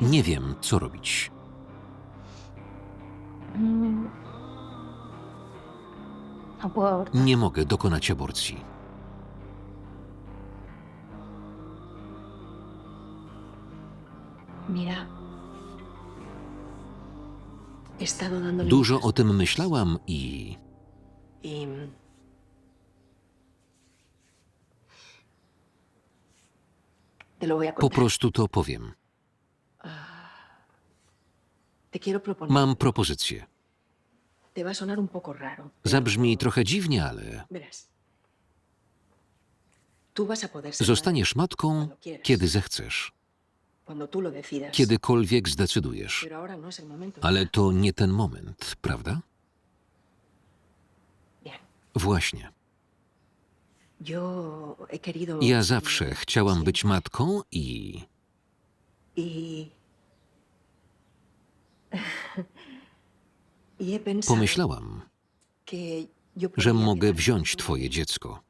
Nie wiem, co robić. Mm. Nie mogę dokonać aborcji. Dużo o tym myślałam i po prostu to powiem. Te quiero proponer. Mam propozycję. Te va a sonar un poco raro. pero Zabrzmi trochę dziwnie, ale Verás. Tú vas a poder ser zostaniesz matką, kiedy zechcesz, cuando tú lo decidas. kiedykolwiek zdecydujesz. Pero ahora no es el momento. Ale to nie ten moment, prawda? Bien. Właśnie. Yo he querido. Ja zawsze chciałam być matką i Y. y he pensado pomyślałam, że mogę wziąć twoje dziecko.